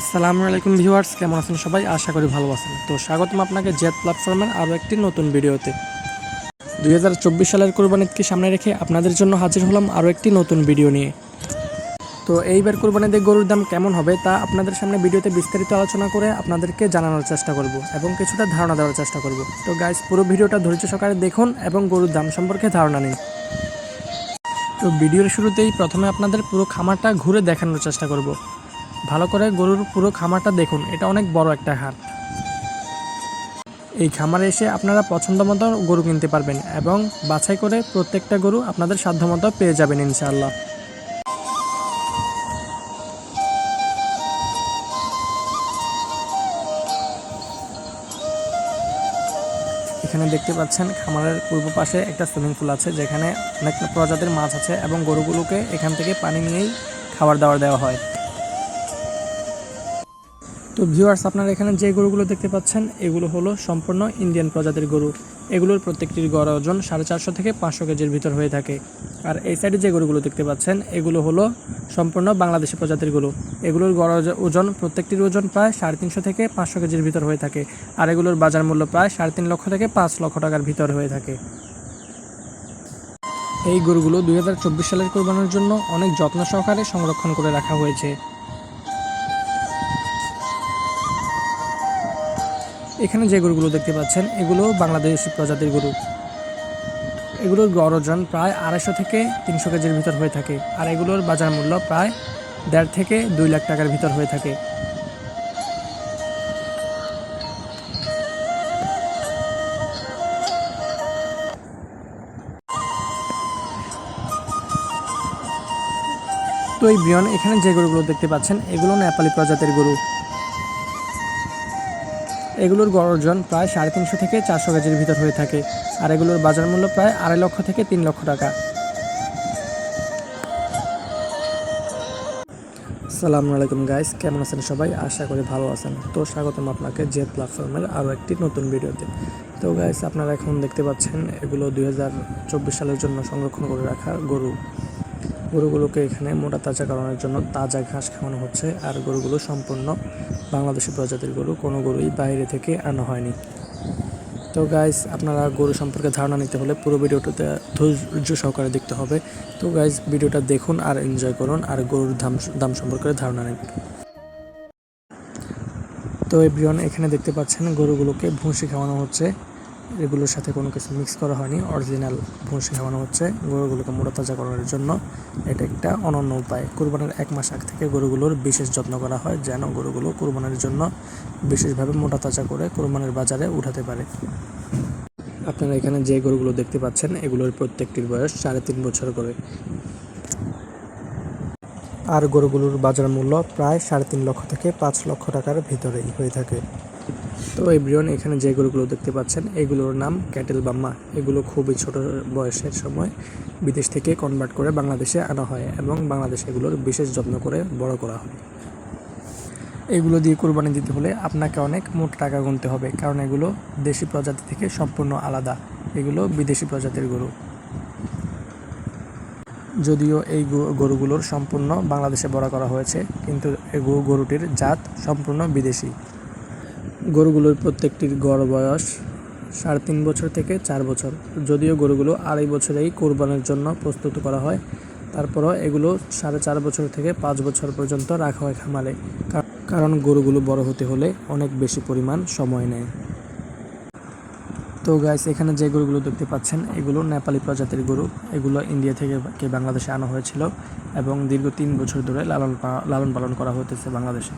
আসসালামু আলাইকুম ভিউয়ার্স, কেমন আছেন সবাই? আশা করি ভালো আছেন। তো স্বাগতম আপনাকে জেট প্ল্যাটফর্মের আরও একটি নতুন ভিডিওতে। দুই হাজার চব্বিশ সালের কোরবানিদকে সামনে রেখে আপনাদের জন্য হাজির হলাম আরও একটি নতুন ভিডিও নিয়ে। তো এইবার কোরবানিতে গরুর দাম কেমন হবে তা আপনাদের সামনে ভিডিওতে বিস্তারিত আলোচনা করে আপনাদেরকে জানানোর চেষ্টা করব এবং কিছুটা ধারণা দেওয়ার চেষ্টা করব। তো গাইস পুরো ভিডিওটা ধৈর্য সহকারে দেখুন এবং গরুর দাম সম্পর্কে ধারণা নিন। তো ভিডিওর শুরুতেই প্রথমে আপনাদের পুরো খামারটা ঘুরে দেখানোর চেষ্টা করব। ভালো করে গরুর পুরো খামারটা দেখুন, এটা অনেক বড় একটা হাট। এই খামারে এসে আপনারা পছন্দ মতো গরু কিনতে পারবেন এবং বাছাই করে প্রত্যেকটা গরু আপনাদের সাধ্যমতো পেয়ে যাবেন ইনশাআল্লাহ। এখানে দেখতে পাচ্ছেন খামারের পূর্ব পাশে একটা সুইমিং পুল আছে, যেখানে অনেক প্রজাতির মাছ আছে এবং গরুগুলোকে এখান থেকে পানি নিয়েই খাবার দাবার দেওয়া হয়। তো ভিউয়ার্স আপনারা এখানে যে গরুগুলো দেখতে পাচ্ছেন, এগুলো হলো সম্পূর্ণ ইন্ডিয়ান প্রজাতির গরু। এগুলোর প্রত্যেকটির গড় ওজন সাড়ে চারশো থেকে পাঁচশো কেজির ভিতর হয়ে থাকে। আর এই সাইডে যে গরুগুলো দেখতে পাচ্ছেন, এগুলো হলো সম্পূর্ণ বাংলাদেশি প্রজাতির গরু। এগুলোর গড় ওজন প্রত্যেকটির ওজন প্রায় সাড়ে তিনশো থেকে পাঁচশো কেজির ভিতর হয়ে থাকে। আর এগুলোর বাজার মূল্য প্রায় সাড়ে তিন লক্ষ থেকে পাঁচ লক্ষ টাকার ভিতর হয়ে থাকে। এই গরুগুলো দু হাজার চব্বিশ সালের কোরবানির জন্য অনেক যত্ন সহকারে সংরক্ষণ করে রাখা হয়েছে। এখানে যে গরুগুলো দেখতে পাচ্ছেন, এগুলো বাংলাদেশি প্রজাতির গরু। এগুলোর গড় ওজন প্রায় আড়াইশো থেকে তিনশো কেজির ভিতর হয়ে থাকে আর এগুলোর বাজার মূল্য প্রায় দেড় থেকে দুই লাখ টাকার ভিতর হয়ে থাকে। তো এই ব্রিয়ন এখানে যে গরুগুলো দেখতে পাচ্ছেন, এগুলো নেপালি প্রজাতির গরু। এগুলোর গড় প্রায় সাড়ে তিনশো থেকে চারশো কেজির ভিতর হয়ে থাকে, আর এগুলোর বাজার মূল্য প্রায় আড়াই লক্ষ থেকে তিন লক্ষ টাকা। আসসালামু আলাইকুম গাইস, কেমন আছেন সবাই? আশা করি ভালো আছেন। তো স্বাগতম আপনাকে জেট প্ল্যাটফর্মের আরও একটি নতুন ভিডিওতে। তো গাইস, আপনারা এখন দেখতে পাচ্ছেন, এগুলো দুই হাজার চব্বিশ সালের জন্য সংরক্ষণ করে রাখা গরু। গরুগুলোকে এখানে মোটা তাজা করানোর জন্য তাজা ঘাস খাওয়ানো হচ্ছে। আর গরুগুলো সম্পূর্ণ বাংলাদেশি প্রজাতির গরু, কোনো গরুই বাইরে থেকে আনা হয়নি। তো গাইজ আপনারা গরু সম্পর্কে ধারণা নিতে হলে পুরো ভিডিওটাতে ধৈর্য সহকারে দেখতে হবে। তো গাইজ ভিডিওটা দেখুন আর এনজয় করুন আর গরুর দাম দাম সম্পর্কে ধারণা নিন। তো এভরিওয়ান, এখানে দেখতে পাচ্ছেন গরুগুলোকে ভুসি খাওয়ানো হচ্ছে। এগুলোর সাথে কোনো কিছু মিক্স করা হয়নি। অরিজিনাল ভুসি খাওয়ানো হচ্ছে। গরুগুলোকে মোটা তাজা করার জন্য এটা একটা অনন্য উপায়। কোরবানির এক মাস আগ থেকে গরুগুলোর বিশেষ যত্ন করা হয় যেন গরুগুলো কোরবানির জন্য বিশেষভাবে মোটা তাজা করে কোরবানির বাজারে উঠাতে পারে। আপনারা এখানে যে গরুগুলো দেখতে পাচ্ছেন, এগুলোর প্রত্যেকটির বয়স সাড়ে তিন বছর করে। আর গরুগুলোর বাজার মূল্য প্রায় সাড়ে তিন লক্ষ থেকে পাঁচ লক্ষ টাকার ভিতরেই হয়ে থাকে। তো এভরিওয়ান, এখানে যে গরুগুলো দেখতে পাচ্ছেন, এগুলোর নাম ক্যাটেল বাম্মা এগুলো খুবই ছোট বয়সের সময় বিদেশ থেকে কনভার্ট করে বাংলাদেশে আনা হয় এবং বাংলাদেশে এগুলোর বিশেষ যত্ন করে বড় করা হয়। এগুলো দিয়ে কোরবানি দিতে হলে আপনাকে অনেক মোট টাকা গুনতে হবে, কারণ এগুলো দেশি প্রজাতি থেকে সম্পূর্ণ আলাদা। এগুলো বিদেশি প্রজাতির গরু। যদিও এই গরুগুলোর সম্পূর্ণ বাংলাদেশে বড় করা হয়েছে, কিন্তু এই গরুটির জাত সম্পূর্ণ বিদেশি। গরুগুলোর প্রত্যেকটির গড় বয়স সাড়ে তিন বছর থেকে চার বছর। যদিও গরুগুলো আড়াই বছরেই কোরবানের জন্য প্রস্তুত করা হয়, তারপরও এগুলো সাড়ে চার বছর থেকে পাঁচ বছর পর্যন্ত রাখা হয় খামারে। কারণ গরুগুলো বড় হতে হলে অনেক বেশি পরিমাণ সময় নেয়। তো গাইস এখানে যে গরুগুলো দেখতে পাচ্ছেন, এগুলো নেপালি প্রজাতির গরু। এগুলো ইন্ডিয়া থেকে বাংলাদেশে আনা হয়েছিল এবং দীর্ঘ তিন বছর ধরে লালন লালন পালন করা হতেছে বাংলাদেশে।